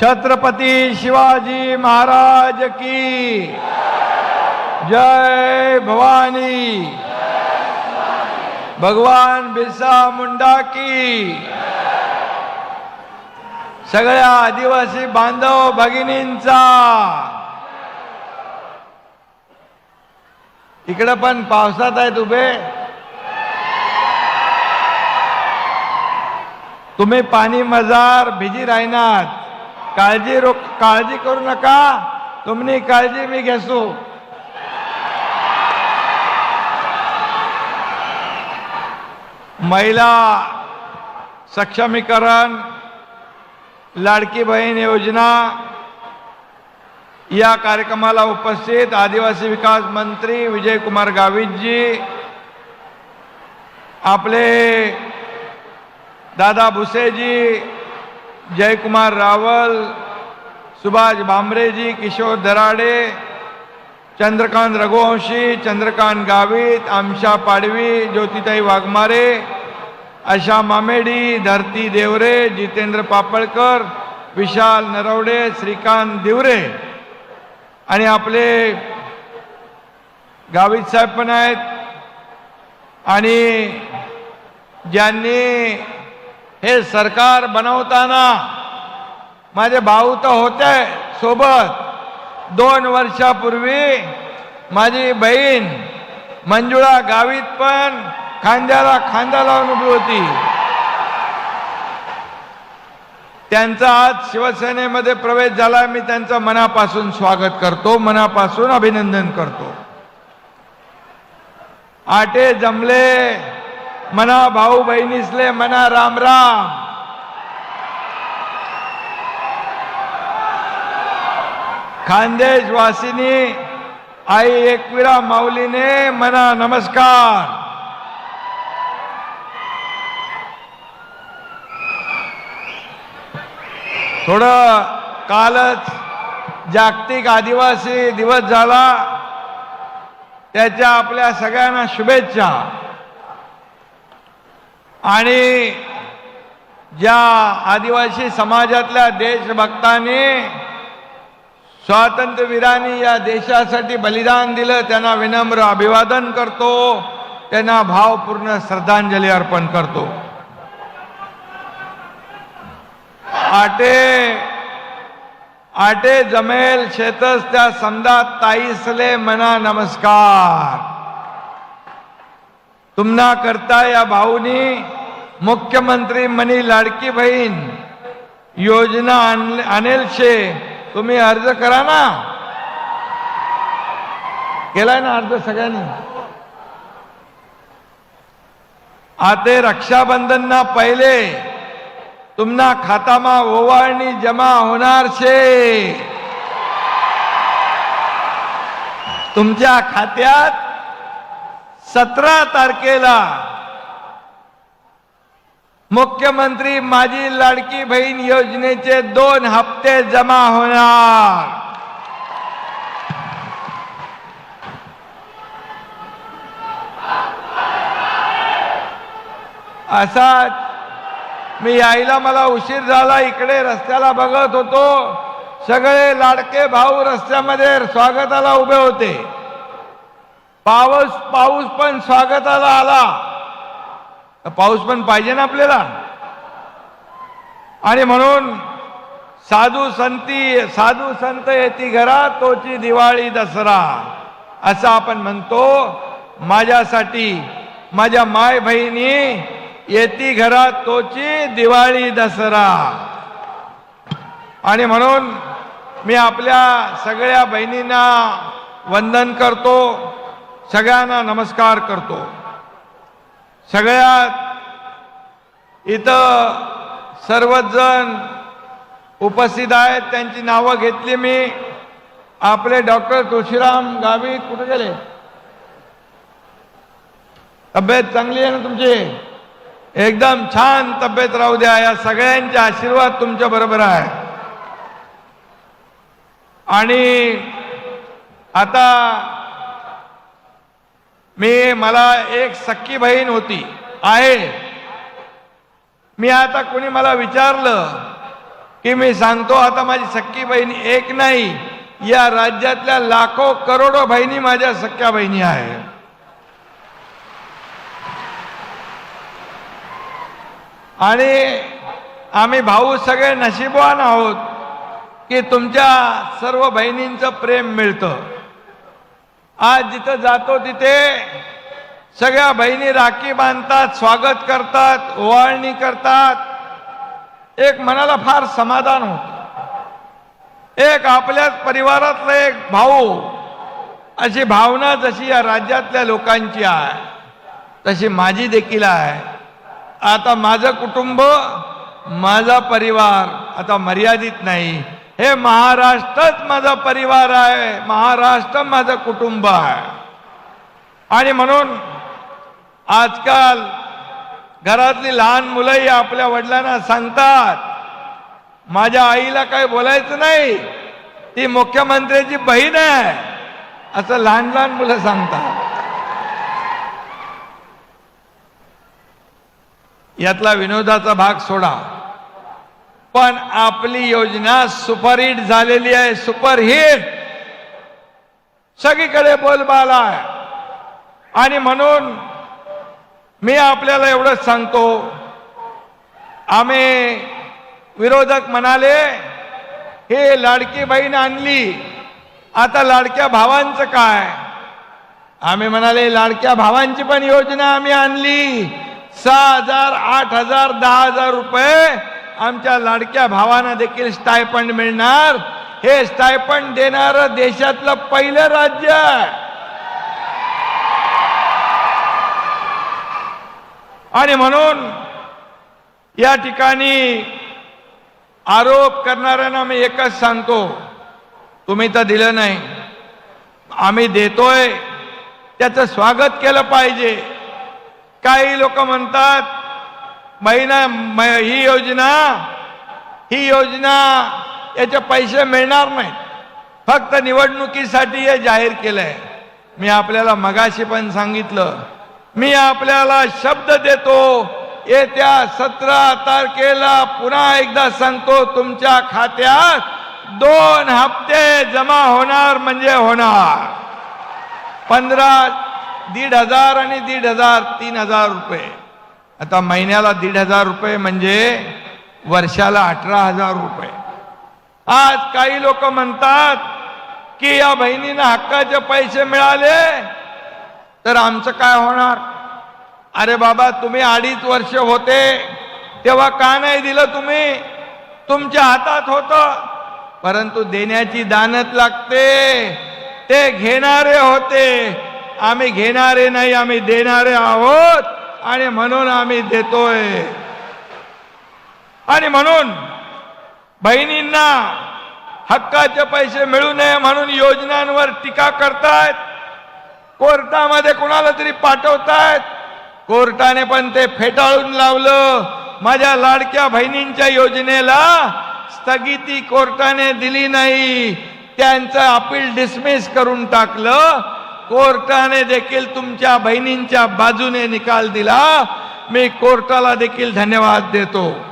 छत्रपती शिवाजी महाराज की। जय भवानी। भगवान बिरसा मुंडा की। सगळ्या आदिवासी बांधव भगिनींचा। इकडं पण पावसात आहेत उभे। तुम्ही पाणी मजार भिजी राहणार। काळजी रो काळजी करू नका. तुम्ही काळजी मी घेसो. महिला सक्षमीकरण लाडकी बहीण योजना या कार्यक्रमाला उपस्थित आदिवासी विकास मंत्री विजयकुमार गावितजी आपले दादा भुसेजी जयकुमार रावल सुभाष भांबरेजी किशोर दराडे चंद्रकांत रघुवंशी चंद्रकांत गावित आमशा पाडवी ज्योतिताई वाघमारे आशा मामेडी धरती देवरे जितेंद्र पापळकर विशाल नरवडे श्रीकांत दिवरे. आणि आपले गावित साहेब पण आहेत. आणि ज्यांनी हे सरकार बनवताना माझे भाऊ तर होते सोबत. दोन वर्षापूर्वी माझी बहीण मंजुळा गावीत पण खांद्याला खांदा लावून उभी होती. त्यांचा आज शिवसेनेमध्ये प्रवेश झाला. मी त्यांचं मनापासून स्वागत करतो मनापासून अभिनंदन करतो. आटे जमले मना भाऊ बहिणीसले मना राम राम. खानदेश वासिनी आई एकविरा माऊलीने मना नमस्कार. थोडं कालच जागतिक आदिवासी दिवस झाला. त्याच्या आपल्या सगळ्यांना शुभेच्छा. आणि ज्या आदिवासी समाजातल्या देशभक्तांनी स्वातंत्र्यवीरांनी या देशासाठी बलिदान दिलं त्यांना विनम्र अभिवादन करतो त्यांना भावपूर्ण श्रद्धांजली अर्पण करतो. आटे आटे जमेल शेतस त्या समदा ताईसले मना नमस्कार. तुमना करता या भाऊनी मुख्यमंत्री मनी लाडकी बहीण योजना आणेल शे. तुम्ही अर्ज करा ना. केलाय ना अर्ज सगळ्यांनी? आते रक्षाबंधन ना पहिले तुमना खातामा ओवाळणी जमा होणार शे. तुमच्या खात्यात सतरा तारखेला मुख्यमंत्री माझी लाडकी बहीण योजनेचे दोन हप्ते जमा होणार. असाच मी यायला मला उशीर झाला इकडे रस्त्याला बघत होतो. सगळे लाडके भाऊ रस्त्यामध्ये स्वागताला उभे होते. पाऊस पाऊस पण स्वागताला आला. पाऊस पण पाहिजे ना आपल्याला? आणि म्हणून साधू संती साधू संत येती घरा तोची दिवाळी दसरा. असं आपण म्हणतो माझ्यासाठी माझ्या माय बहिणी येती घरात तोची दिवाळी दसरा. आणि म्हणून मी आपल्या सगळ्या बहिणींना वंदन करतो. सगळ्यांना नमस्कार करतो. सगळ्यात इथं सर्वच जण उपस्थित आहेत. त्यांची नावं घेतली मी. आपले डॉक्टर तुळशीराम गावी कुठे गेले? तब्येत चांगली आहे ना तुमची? एकदम छान तब्येत राहू द्या. या सगळ्यांचे आशीर्वाद तुमच्या बरोबर आहे. आणि आता मी मला एक सख्खी बहीण होती आहे. मी आता कोणी मला विचारलं की मी सांगतो आता माझी सख्खी बहिणी एक नाही. या राज्यातल्या लाखो करोडो बहिणी माझ्या सख्या बहिणी आहे. आणि आम्ही भाऊ सगळे नशीबवान आहोत की तुमच्या सर्व बहिणींचं प्रेम मिळतं. आज जिथं जातो तिथे सगळ्या बहिणी राखी बांधतात स्वागत करतात ओवाळणी करतात. एक मनाला फार समाधान होत. एक आपल्याच परिवारातला एक भाऊ अशी भावना जशी या राज्यातल्या लोकांची आहे तशी माझी देखील आहे. आता माझं कुटुंब माझा परिवार आता मर्यादित नाही. हे महाराष्ट्रच माझा परिवार आहे. महाराष्ट्र माझं कुटुंब आहे. आणि म्हणून आजकाल घरातली लहान मुलंही आपल्या वडिलांना सांगतात माझ्या आईला काही बोलायचं नाही. ती मुख्यमंत्र्याची बहीण आहे. असं लहान लहान मुलं सांगतात. यातला विनोदाचा भाग सोडा. पण आपली योजना सुपरहिट झालेली आहे सुपरहिट. सगळीकडे बोलबाला आहे आणि म्हणून मी आपल्याला एवढंच सांगतो. आम्ही विरोधक म्हणाले हे लाडकी बहीण आणली. आता लाडक्या भावांचं काय? आम्ही म्हणाले लाडक्या भावांची पण योजना आम्ही आणली. सहा हजार आठ हजार दहा हजार रुपये आमच्या लाडक्या भावांना देखील स्टायफंड मिळणार. हे स्टायफंड देणारं देशातलं पहिलं राज्य आहे. आणि म्हणून या ठिकाणी आरोप करणाऱ्यांना मी एकच सांगतो. तुम्ही तर दिलं नाही. आम्ही देतोय. त्याचं स्वागत केलं पाहिजे. काही लोक म्हणतात महिना ही योजना ही योजना याचे पैसे मिळणार नाहीत. फक्त निवडणुकीसाठी हे जाहीर केलंय. मी आपल्याला मगाशी पण सांगितलं. मी आपल्याला शब्द देतो. येत्या सतरा तारखेला पुन्हा एकदा सांगतो तुमच्या खात्यात दोन हप्ते जमा होणार म्हणजे होणार. पंधरा दीड हजार आणि दीड हजार तीन हजार रुपये. आता महिन्याला दीड हजार रुपये म्हणजे वर्षाला अठरा हजार रुपये. आज काही लोक म्हणतात की या बहिणींना हक्काचे पैसे मिळाले तर आमचं काय होणार? अरे बाबा तुम्ही अडीच वर्ष होते तेव्हा का नाही दिलं तुम्ही? तुमच्या हातात होतं. परंतु देण्याची दानत लागते. ते घेणारे होते. आम्ही घेणारे नाही आम्ही देणारे आहोत. आणि म्हणून आम्ही देतोय. आणि म्हणून बहिणींना हक्काचे पैसे मिळू नये म्हणून योजनांवर टीका करतायत. कोर्टामध्ये कुणाला तरी पाठवतायत. कोर्टाने पण ते फेटाळून लावलं. माझ्या लाडक्या बहिणींच्या योजनेला स्थगिती कोर्टाने दिली नाही. त्यांचं अपील डिसमिस करून टाकलं. कोर्टाने देखील तुमच्या बहिणींच्या बाजूने निकाल दिला. मी कोर्टाला देखील धन्यवाद देतो.